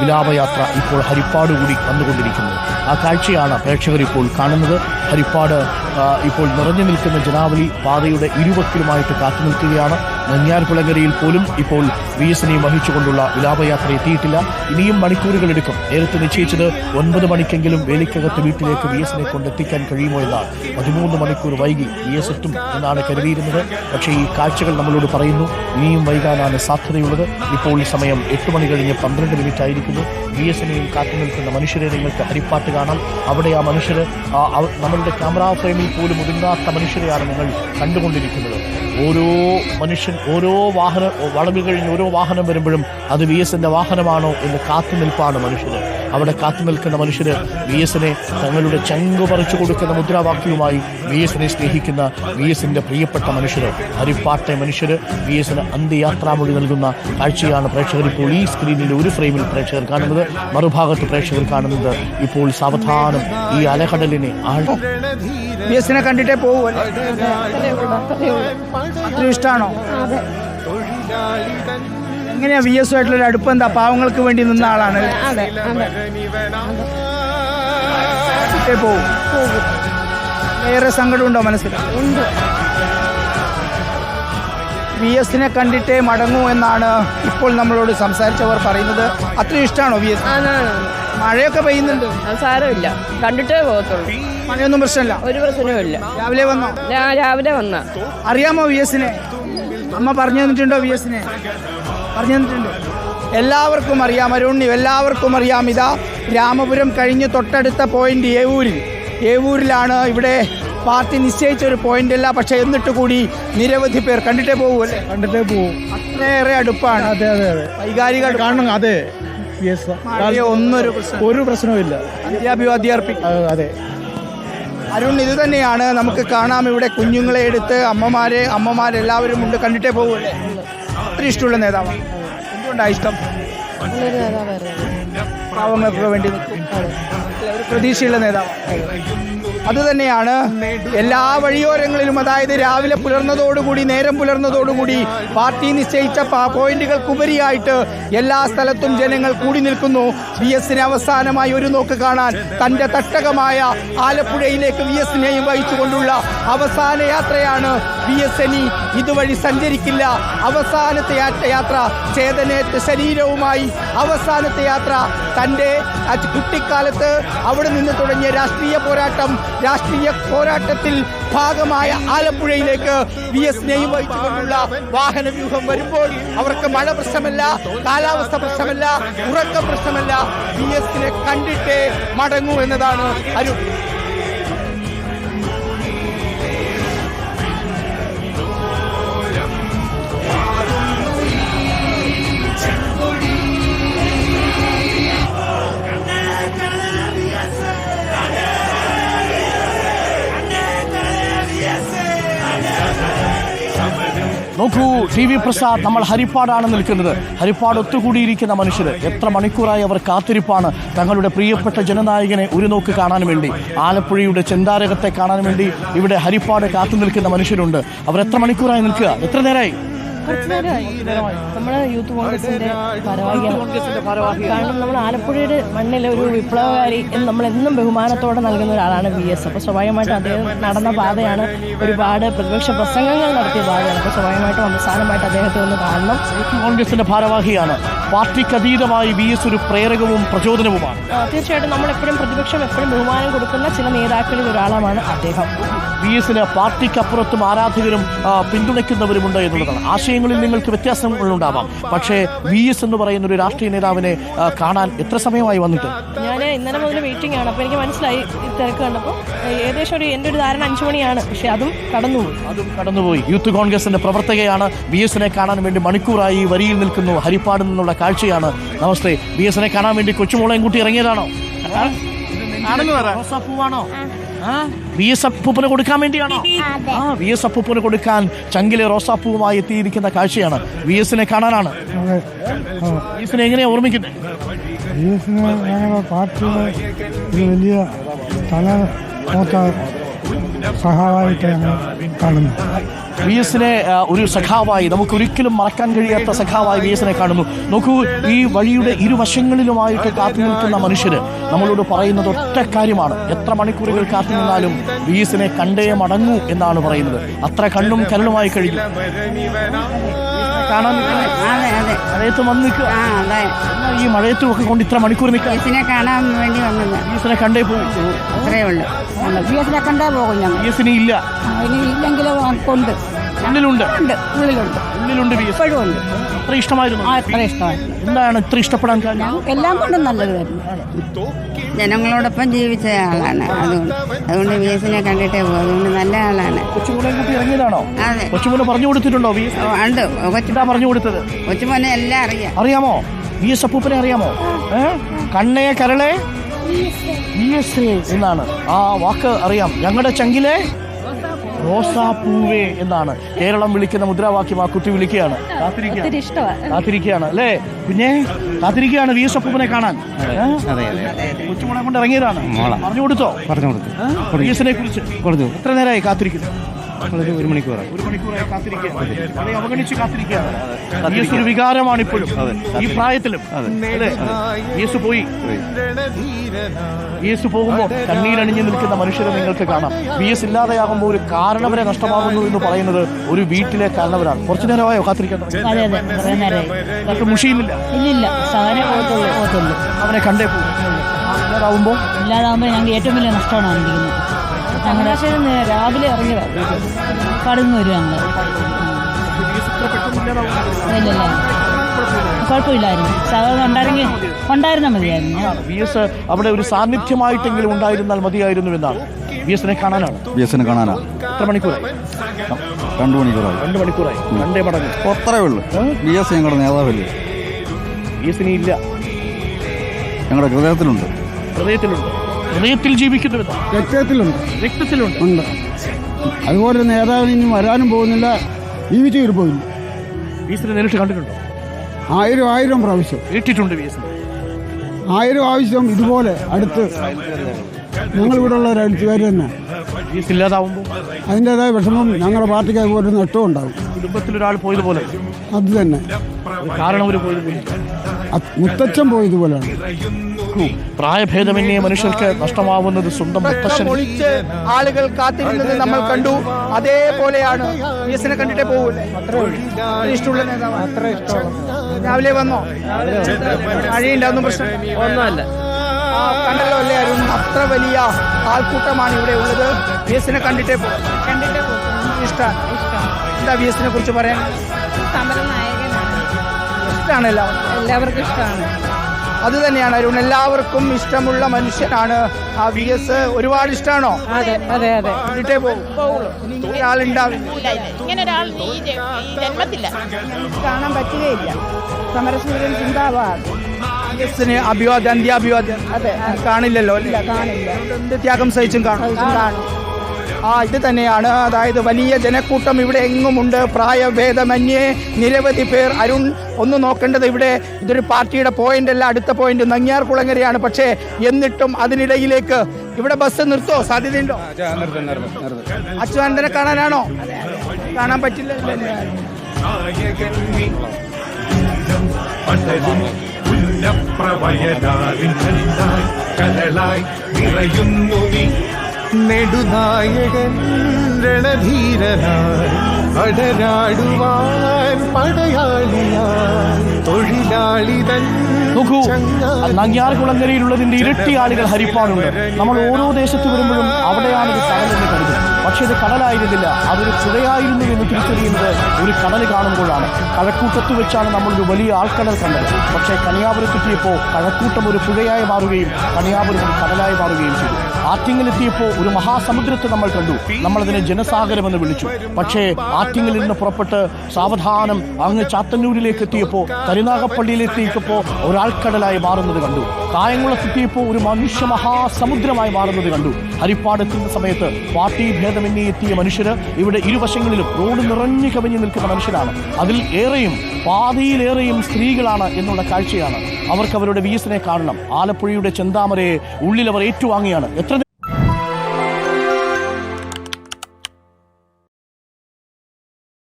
വിലാപയാത്ര ഇപ്പോൾ ഹരിപ്പാട് കൂടി വന്നുകൊണ്ടിരിക്കുന്നത് ആ കാഴ്ചയാണ് പ്രേക്ഷകർ ഇപ്പോൾ കാണുന്നത്. ഹരിപ്പാട് ഇപ്പോൾ നിറഞ്ഞു നിൽക്കുന്ന ജനാവലി പാതയുടെ ഇരുവക്കിലുമായിട്ട് കാത്തു നിൽക്കുകയാണ്. നങ്ങ്യാർകുളങ്ങരയിൽ പോലും ഇപ്പോൾ വി എസിനെയും വഹിച്ചുകൊണ്ടുള്ള വിലാപയാത്ര എത്തിയിട്ടില്ല. ഇനിയും മണിക്കൂറുകൾ എടുക്കും. നേരത്തെ നിശ്ചയിച്ചത് ഒൻപത് മണിക്കെങ്കിലും വേലിക്കകത്ത് വീട്ടിലേക്ക് വി എസിനെ കൊണ്ടെത്തിക്കാൻ കഴിയുമോ എന്നാണ് പതിമൂന്ന് മണിക്കൂർ വൈകി വി എസ് എത്തും എന്നാണ് കരുതിയിരുന്നത്. പക്ഷേ ഈ കാഴ്ചകൾ നമ്മളോട് പറയുന്നു ഇനിയും വൈകാനാണ് സാധ്യതയുള്ളത്. ഇപ്പോൾ സമയം എട്ട് മണി കഴിഞ്ഞ് പന്ത്രണ്ട് മിനിറ്റ് ആയിരിക്കുന്നു. വി എസിനെയും കാത്തു നിൽക്കുന്ന മനുഷ്യരെ നിങ്ങൾക്ക് ഹരിപ്പാട്ട് കാണാം. അവിടെ ആ മനുഷ്യർ നമ്മളുടെ ക്യാമറ ഫ്രെയിമിൽ പോലും ഒതുങ്ങാത്ത മനുഷ്യരെയാണ് നിങ്ങൾ കണ്ടുകൊണ്ടിരിക്കുന്നത്. ഓരോ ഓരോ വാഹനം വളവ് കഴിഞ്ഞ് ഓരോ വാഹനം വരുമ്പോഴും അത് വി എസിന്റെ വാഹനമാണോ എന്ന് കാത്തു നിൽപ്പാണ് മനുഷ്യർ അവിടെ കാത്തു നിൽക്കുന്ന മനുഷ്യര് വി എസിനെ തങ്ങളുടെ ചങ്കു പറിച്ചു കൊടുക്കുന്ന മുദ്രാവാക്യവുമായി വി എസിനെ സ്നേഹിക്കുന്ന വി എസിന്റെ പ്രിയപ്പെട്ട മനുഷ്യര് ഹരിപ്പാട്ടെ മനുഷ്യര് വി എസിന് അന്ത്യയാത്രാമൊഴി നൽകുന്ന കാഴ്ചയാണ് പ്രേക്ഷകർ ഇപ്പോൾ ഈ സ്ക്രീനിൽ ഒരു ഫ്രെയിമിൽ പ്രേക്ഷകർ കാണുന്നത്. മറുഭാഗത്ത് പ്രേക്ഷകർ കാണുന്നത് ഇപ്പോൾ സാവധാനം ഈ അലകടലിനെ ആൾ ബി എസിനെ കണ്ടിട്ടേ ഇഷ്ടമാണോ എങ്ങനെയാ വി എസ് ആയിട്ടുള്ള അടുപ്പം എന്താ? പാവങ്ങൾക്ക് വേണ്ടി നിന്ന ആളാണ്. അതെ കണ്ടിട്ടേ ഉണ്ടോ ഏറെ സങ്കടമുണ്ടോ മനസ്സിൽ വി എസിനെ കണ്ടിട്ടേ മടങ്ങൂ എന്നാണ് ഇപ്പോൾ നമ്മളോട് സംസാരിച്ചവർ പറയുന്നത്. അത്രയും ഇഷ്ടമാണോ വി എസ് മഴയൊക്കെ പെയ്യുന്നുണ്ട്? സാരമില്ല. കണ്ടിട്ടേ പോകത്തുള്ളൂ. മഴയൊന്നും പ്രശ്നമില്ല? ഒരു പ്രശ്നവും ഇല്ല. രാവിലെ വന്നോ? രാവിലെ വന്ന. അറിയാമോ വി എസിനെ അമ്മ പറഞ്ഞു തന്നിട്ടുണ്ടോ വി എസിനെ പറഞ്ഞു തന്നിട്ടുണ്ട് എല്ലാവർക്കും അറിയാം അരുണ്ണി എല്ലാവർക്കും അറിയാം. ഇതാ രാമപുരം കഴിഞ്ഞ് തൊട്ടടുത്ത പോയിന്റ് ഏവൂരിൽ. ഏവൂരിലാണ് ഇവിടെ പാർട്ടി നിശ്ചയിച്ച ഒരു പോയിന്റ് അല്ല പക്ഷെ എന്നിട്ട് കൂടി നിരവധി പേർ കണ്ടിട്ടേ പോകുമല്ലേ കണ്ടിട്ടേ പോകും അത്രയേറെ അടുപ്പാണ്. അതെ അതെ അതെ. വൈകാരിക കാണണം അതെ. ഒന്നൊരു ഒരു പ്രശ്നവുമില്ല അർപ്പിക്കും. അതെ അരുൺ ഇത് തന്നെയാണ്. നമുക്ക് കാണാം ഇവിടെ കുഞ്ഞുങ്ങളെ എടുത്ത് അമ്മമാരെ അമ്മമാരെല്ലാവരും ഉണ്ട്. കണ്ടിട്ടേ പോകുമല്ലേ അത്ര ഇഷ്ടമുള്ള നേതാവാണ്. എന്തുകൊണ്ടാണ് ഇഷ്ടം? നല്ലൊരു നേതാവായിരുന്നു. പാവങ്ങൾക്ക് വേണ്ടി നിൽക്കും. പ്രതീക്ഷയുള്ള നേതാവ് അത് തന്നെയാണ് എല്ലാ വഴിയോരങ്ങളിലും അതായത് രാവിലെ പുലർന്നതോടുകൂടി നേരം പുലർന്നതോടുകൂടി പാർട്ടി നിശ്ചയിച്ച പോയിന്റുകൾക്കുപരിയായിട്ട് എല്ലാ സ്ഥലത്തും ജനങ്ങൾ കൂടി നിൽക്കുന്നു. വി എസിനെ അവസാനമായി ഒരു നോക്ക് കാണാൻ തന്റെ തട്ടകമായ ആലപ്പുഴയിലേക്ക് വി എസിനെയും വഹിച്ചുകൊണ്ടുള്ള അവസാന യാത്രയാണ് വി എസ് എനി ഇതുവഴി സഞ്ചരിക്കില്ല. അവസാനത്തെ യാത്ര ചേതനേറ്റ ശരീരവുമായി അവസാനത്തെ യാത്ര തന്റെ കുട്ടിക്കാലത്ത് അവിടെ നിന്ന് തുടങ്ങിയ രാഷ്ട്രീയ പോരാട്ടം രാഷ്ട്രീയ പോരാട്ടത്തിൽ ഭാഗമായ ആലപ്പുഴയിലേക്ക് വി എസിനെയും വഹിച്ചുകൊണ്ടുള്ള വാഹന വ്യൂഹം വരുമ്പോൾ അവർക്ക് മഴ പ്രശ്നമല്ല കാലാവസ്ഥ പ്രശ്നമല്ല ഉറക്ക പ്രശ്നമല്ല. വി എസിനെ കണ്ടിട്ടേ മടങ്ങൂ എന്നതാണ് അരു നോക്കൂ ടി വി പ്രസാദ് നമ്മൾ ഹരിപ്പാടാണ് നിൽക്കുന്നത്. ഹരിപ്പാട് ഒത്തുകൂടിയിരിക്കുന്ന മനുഷ്യർ എത്ര മണിക്കൂറായി അവർ കാത്തിരിപ്പാണ്. തങ്ങളുടെ പ്രിയപ്പെട്ട ജനനായകനെ ഒരു നോക്ക് കാണാൻ വേണ്ടി ആലപ്പുഴയുടെ ചെന്താരകത്തെ കാണാൻ വേണ്ടി ഇവിടെ ഹരിപ്പാട് കാത്തു നിൽക്കുന്ന മനുഷ്യരുണ്ട്. അവർ എത്ര മണിക്കൂറായി നിൽക്കുക? എത്ര നേരമായി നമ്മുടെ യൂത്ത് കോൺഗ്രസിന്റെ ഭാരവാഹിയാണ് കാരണം നമ്മൾ ആലപ്പുഴയുടെ മണ്ണിലെ ഒരു വിപ്ലവകാരി എന്ന് നമ്മൾ എന്നും ബഹുമാനത്തോടെ നൽകുന്ന ഒരാളാണ് വി എസ്. അപ്പോൾ സ്വാഭാവികമായിട്ടും അദ്ദേഹം നടന്ന പാതയാണ് ഒരുപാട് പ്രതിപക്ഷ പ്രസംഗങ്ങൾ നടത്തിയ പാതയാണ്. അപ്പോൾ സ്വാഭാവികമായിട്ടും അവസാനമായിട്ട് അദ്ദേഹത്തെ ഒന്ന് കാണണം. യൂത്ത് കോൺഗ്രസിന്റെ ഭാരവാഹിയാണ്. പാർട്ടിക്ക് അതീതമായി വി എസ് ഒരു പ്രേരകവും പ്രചോദനവുമാണ്. തീർച്ചയായിട്ടും നമ്മൾ എപ്പോഴും പ്രതിപക്ഷം എപ്പോഴും ബഹുമാനം കൊടുക്കുന്ന ചില നേതാക്കളിൽ ഒരാളാണ് അദ്ദേഹം. വി എസിന് പാർട്ടിക്കപ്പുറത്തും ആരാധകരും പിന്തുണയ്ക്കുന്നവരുമുണ്ട് എന്നുള്ളതാണ്. ആശയങ്ങളിൽ നിങ്ങൾക്ക് വ്യത്യാസങ്ങളുണ്ടാവാം. പക്ഷേ വി എസ് എന്ന് പറയുന്ന ഒരു രാഷ്ട്രീയ നേതാവിനെ കാണാൻ എത്ര സമയമായി വന്നിട്ട്? ഞാൻ ഇന്നലെ മുതൽ വെയിറ്റിംഗ് ആണ്. അപ്പോൾ എനിക്ക് മനസ്സിലായി തിരക്ക് കണ്ടപ്പോൾ ഏകദേശം ഒരു എന്റെ ഒരു ധാരണ അഞ്ചു മണിയാണ്. പക്ഷേ അതും കടന്നുപോയി. അതും കടന്നുപോയി. യൂത്ത് കോൺഗ്രസിന്റെ പ്രവർത്തകയാണ് വി എസിനെ കാണാൻ വേണ്ടി മണിക്കൂറായി വരിയിൽ നിൽക്കുന്നു ഹരിപ്പാട് നിന്നുള്ള കാഴ്ചയാണ്. നമസ്തേ. വി എസിനെ കാണാൻ വേണ്ടി കൊച്ചുമോളെയും കൂട്ടി ഇറങ്ങിയതാണോ? റോസാപ്പൂവാണോ വി എസ് അപ്പൂപ്പന് കൊടുക്കാൻ വേണ്ടിയാണോ? ആ വി എസ് അപ്പൂപ്പന് കൊടുക്കാൻ ചങ്കിലെ റോസാപ്പൂവുമായി എത്തിയിരിക്കുന്ന കാഴ്ചയാണ്. വി എസിനെ കാണാനാണ്. വി എസിനെ എങ്ങനെയാ ഓർമ്മിക്കുന്നത് വി എസിന് പാർട്ടിയുടെ വലിയ തല നോത്ത സഹായമായിട്ട് ഞങ്ങൾ കാണുന്നു വി എസിനെ ഒരു സഖാവായി നമുക്ക് ഒരിക്കലും മറക്കാൻ കഴിയാത്ത സഖാവായി വി എസിനെ കാണുന്നു. നോക്കൂ ഈ വഴിയുടെ ഇരുവശങ്ങളിലുമായിട്ട് കാത്തു നിൽക്കുന്ന മനുഷ്യര് നമ്മളോട് പറയുന്നത് ഒറ്റ കാര്യമാണ്. എത്ര മണിക്കൂറുകൾ കാത്തു നിന്നാലും വി എസിനെ കണ്ടേ മടങ്ങൂ എന്നാണ് പറയുന്നത്. അത്ര കണ്ണും കരളുമായി കഴിഞ്ഞു. കാണാൻ നിൽക്കുന്നു. അതെ അതെ. മഴയത്ത് വന്ന് നിൽക്കുക. ആ അതെ. എന്നാ ഈ മഴയത്തും ഒക്കെ കൊണ്ട് ഇത്ര മണിക്കൂർ നിൽക്കാൻ? ഈസിനെ കാണാൻ വേണ്ടി വന്നത്. ഈസിനെ കണ്ടേ പോകും അത്രേ ഉള്ളൂ. ഈസിനെ കണ്ടേ പോകും ഞങ്ങൾ. ഈസിനെ ഇല്ല. ഇനി ഇല്ലെങ്കിലും കൊണ്ട്. ഉള്ളിലുണ്ട്. ഉണ്ട്. ഉള്ളിലുണ്ട്. ഉള്ളിലുണ്ട് വി എസ് ഇപ്പോഴും ഉണ്ട്. അത്ര ഇഷ്ടമായിരുന്നു. ആ എത്ര ഇഷ്ടമായി എന്താണ് ഇത്ര ഇഷ്ടപ്പെടാൻ കാരണം? എല്ലാം കൊണ്ടും നല്ലത് ജനങ്ങളോടൊപ്പം ജീവിച്ച ആളാണ്. അതുകൊണ്ട് അതുകൊണ്ട് ബി എസിനെ കണ്ടിട്ടേ പോകും അതുകൊണ്ട് നല്ല ആളാണ്. കൊച്ചുമോനെ കൂട്ടി ഇറങ്ങിയതാണോ? അതെ. കൊച്ചുമോനെ പറഞ്ഞു കൊടുത്തിട്ടുണ്ടോ വി എസ് ഓ, ഉണ്ട്. കൊച്ചു എന്താ പറഞ്ഞു കൊടുത്തത്? കൊച്ചുമോനെ എല്ലാം അറിയാം. അറിയാമോ? വി എസ് അപ്പൂപ്പനെ അറിയാമോ? ഏ? കണ്ണേ കരളെ? വി എസ് എന്നാണ്. ആ വാക്ക് അറിയാം. ഞങ്ങളുടെ ചങ്കിലെ റോസാപ്പൂവേ എന്നാണ്. കേരളം വിളിക്കുന്ന മുദ്രാവാക്യം ആ കുട്ടി വിളിക്കുകയാണ്. കാത്തിരിക്കുകയാണ്. കാത്തിരിക്കുകയാണ് അല്ലേ? കുഞ്ഞെ കാത്തിരിക്കുകയാണ് വി എസ് അപ്പൂപ്പനെ കാണാൻ? കൊച്ചുമോളെ കൊണ്ട് ഇറങ്ങിയതാണ്. പറഞ്ഞു കൊടുത്തോ? പറഞ്ഞു കൊടുത്തു. വി എസിനെ കുറിച്ച്. കൊടുത്തു. എത്ര നേരമായി കാത്തിരിക്കുന്നു? ഒരു- ഒരു മണിക്കൂറായി ഒരു മണിക്കൂറായി കാത്തിരിക്കുകയാണ്. അവഗണിച്ച് കാത്തിരിക്കുകയാണ്. യേശു ഒരു വികാരമാണ് ഇപ്പോഴും ഈ പ്രായത്തിലും. അല്ലേ? യേശു പോയി. യേശു പോകുമ്പോൾ കണ്ണീരണിഞ്ഞു നിൽക്കുന്ന മനുഷ്യരെ നിങ്ങൾക്ക് കാണാം. വി എസ് ഇല്ലാതെയാകുമ്പോൾ ഒരു കാരണവരെ നഷ്ടമാകുന്നു എന്ന് പറയുന്നത് ഒരു വീട്ടിലെ കാരണവരാണ്. കുറച്ചു നേരമായോ? കാത്തിരിക്കേണ്ടത്? അതെ അതെ. കുറേ നേരമായി. മുഷിയുന്നില്ല. ഇല്ലില്ല. സാധനം പോകത്തുള്ളൂ. അവനെ കണ്ടേ പോകും ഇല്ലാതാവുമ്പോൾ ഇല്ലാതാവുമ്പോൾ ഞങ്ങൾക്ക് ഏറ്റവും വലിയ നഷ്ടമാണ് വന്നിരിക്കുന്നത്. ഞങ്ങളുടെ രാവിലെ ഇറങ്ങിയതാണ് കടന്നു വരും ഞങ്ങൾ ഇല്ലല്ല കുഴപ്പമില്ലായിരുന്നു. സഹോദരൻ ഉണ്ടായിരുന്നെങ്കിൽ ഉണ്ടായിരുന്നാൽ മതിയായിരുന്നു. വി എസ് അവിടെ ഒരു സാന്നിധ്യമായിട്ടെങ്കിലും ഉണ്ടായിരുന്നാൽ മതിയായിരുന്നു എന്നാണ്. വി എസിനെ കാണാനാണ്. ബി എസിനെ കാണാനാ? എത്ര മണിക്കൂറായി? രണ്ടു മണിക്കൂറായി. രണ്ട് മണിക്കൂറായി. രണ്ടേ മടങ്ങ്. അത്രേ ഉള്ളൂ. ബി എസ് ഞങ്ങളുടെ നേതാവല്ലേ? വി എസിന് ഇല്ല. ഞങ്ങളുടെ ഹൃദയത്തിലുണ്ട്. ഹൃദയത്തിലുണ്ട്. ഹൃദയത്തിൽ ജീവിക്കുന്നുവെന്ന് രക്തത്തിലുണ്ട്. രക്തത്തിലുണ്ട്. ഉണ്ട്. അതുപോലെ ഒരു നേതാവിന് ഇനി വരാനും പോകുന്നില്ല ജീവിച്ചു തീർപ്പോയില്ല വി എസിനെ നേരിട്ട് കണ്ടിട്ടുണ്ടോ? ആയിരം ആയിരം പ്രാവശ്യം. കേട്ടിട്ടുണ്ട് വി എസിനെ ആയിരം ആവശ്യം ഇതുപോലെ അടുത്ത്. ഞങ്ങളിവിടെ ഉള്ള ഒരു എഴുത്തുകാർ തന്നെ. ഇല്ലാതാവുമ്പോൾ അതിന്റെതായ വിഷമം ഞങ്ങളുടെ പാർട്ടിക്ക് അതുപോലെ ഒരു നഷ്ടവും ഉണ്ടാകും കുടുംബത്തിലൊരാൾ പോയതുപോലെ. അത് തന്നെ. കാരണം ഒരു പോയതുപോലെ. മുത്തച്ഛൻ പോയതുപോലെയാണ്. പ്രായഭേദമന്യേ മനുഷ്യർക്ക് നഷ്ടമാവുന്നത് സ്വന്തം മുത്തശ്ശൻ. ഒളിച്ച് ആളുകൾ കാത്തിരുന്നത് നമ്മൾ കണ്ടു. അതേപോലെയാണ് എസിനെ കണ്ടിട്ടേ പോകൂലേ ഇഷ്ടമുള്ള നേതാവ് രാവിലെ വന്നോ? മഴയുണ്ടാകുന്ന പ്രശ്നം. ഒന്നുമല്ല. കണ്ടല്ലോ അല്ലേ അരുൺ? അത്ര വലിയ ആൾക്കൂട്ടമാണ് ഇവിടെ ഉള്ളത്. വി എസിനെ കണ്ടിട്ടേ പോകും ഇഷ്ടം എന്താ വി എസിനെ കുറിച്ച് പറയാൻ? ഇഷ്ടമാണ് എല്ലാവർക്കും എല്ലാവർക്കും ഇഷ്ടമാണ്. അത് തന്നെയാണ് അരുൺ. എല്ലാവർക്കും ഇഷ്ടമുള്ള മനുഷ്യനാണ് ആ വി എസ് ഒരുപാട് ഇഷ്ടമാണോ അതെ അതെ അതെ. കണ്ടിട്ടേ പോകുള്ളൂ ഇനി ഇങ്ങനെ ഒരാൾ ജന്മത്തില്ല. കാണാൻ പറ്റുകയില്ല. സമരസൂര്യൻ ചിന്താവാദ് എസിന് അഭിവാദ്യം അന്ത്യാഭിവാദ്യം. അതെ കാണില്ലല്ലോ അല്ലേ? കാണില്ല. എന്ത് ത്യാഗം സഹിച്ചും കാണും. കാണും. ആ ഇത് തന്നെയാണ്. അതായത് വലിയ ജനക്കൂട്ടം ഇവിടെ എങ്ങുമുണ്ട്? പ്രായഭേദമന്യേ നിരവധി പേർ അരുൺ ഒന്ന് നോക്കേണ്ടത് ഇവിടെ ഇതൊരു പാർട്ടിയുടെ പോയിന്റ് അല്ല അടുത്ത പോയിന്റ് നങ്ങിയാർ കുളങ്ങരയാണ്. പക്ഷേ എന്നിട്ടും അതിനിടയിലേക്ക് ഇവിടെ ബസ് നിർത്തോ? സാധ്യതയുണ്ടോ? അച്യുതാനന്ദനെ കാണാനാണോ? കാണാൻ പറ്റില്ല. ഉന്നപ്രവയനാവിൻ കലളായി നിറയുന്നു നീ. നെടുനായകൻ രണധീരനായി അടരാടുവാൻ പടയാളിയായി. തൊഴിലാളിതൻ നോക്കൂ ചങ്ങാതി നങ്ങ്യാർ കുളങ്കരയിലുള്ളതിന്റെ ഇരട്ടി ആളുകൾ ഹരിപ്പാടുണ്ട്. നമ്മൾ ഓരോ ദേശത്ത് വരുമ്പോഴും അവിടെയാണ് ഇത് കടലെന്ന് കരുതും. പക്ഷെ ഇത് കടലായിരുന്നില്ല. അതൊരു പുഴയായിരുന്നു എന്ന് തിരിച്ചറിയുന്നത് ഒരു കടൽ കാണുമ്പോഴാണ്. കഴക്കൂട്ടത്ത് വെച്ചാണ് നമ്മൾ ഒരു വലിയ ആൾക്കടൽ കണ്ടത്. പക്ഷേ കണിയാപുരത്തെത്തിയപ്പോൾ കഴക്കൂട്ടം ഒരു പുഴയായി മാറുകയും കണിയാപുരം ഒരു കടലായി മാറുകയും ചെയ്തു. ആറ്റിങ്ങിലെത്തിയപ്പോൾ ഒരു മഹാസമുദ്രത്തെ നമ്മൾ കണ്ടു. നമ്മളതിനെ ജനസാഗരം എന്ന് വിളിച്ചു. പക്ഷേ ആറ്റിങ്ങിൽ നിന്ന് പുറപ്പെട്ട് സാവധാനം അങ്ങ് ചാത്തന്നൂരിലേക്ക് എത്തിയപ്പോൾ കരുനാഗപ്പള്ളിയിലെത്തിയപ്പോൾ ഒരാൾക്കടലായി മാറുന്നത് കണ്ടു. കായംകുളത്തെത്തിയപ്പോൾ ഒരു മനുഷ്യ മഹാസമുദ്രമായി മാറുന്നത് കണ്ടു. ഹരിപ്പാടെത്തുന്ന സമയത്ത് പാർട്ടി ഭേദമന്യേ എത്തിയ മനുഷ്യര് ഇവിടെ ഇരുവശങ്ങളിലും റോഡ് നിറഞ്ഞു കവിഞ്ഞു നിൽക്കുന്ന മനുഷ്യരാണ്. അതിൽ ഏറെയും പാതിയിലേറെയും സ്ത്രീകളാണ് എന്നുള്ള കാഴ്ചയാണ്. അവർക്ക് അവരുടെ വിയസിനെ കാണണം. ആലപ്പുഴയുടെ ചെന്താമരയെ ഉള്ളിൽ അവർ ഏറ്റുവാങ്ങിയാണ് എത്ര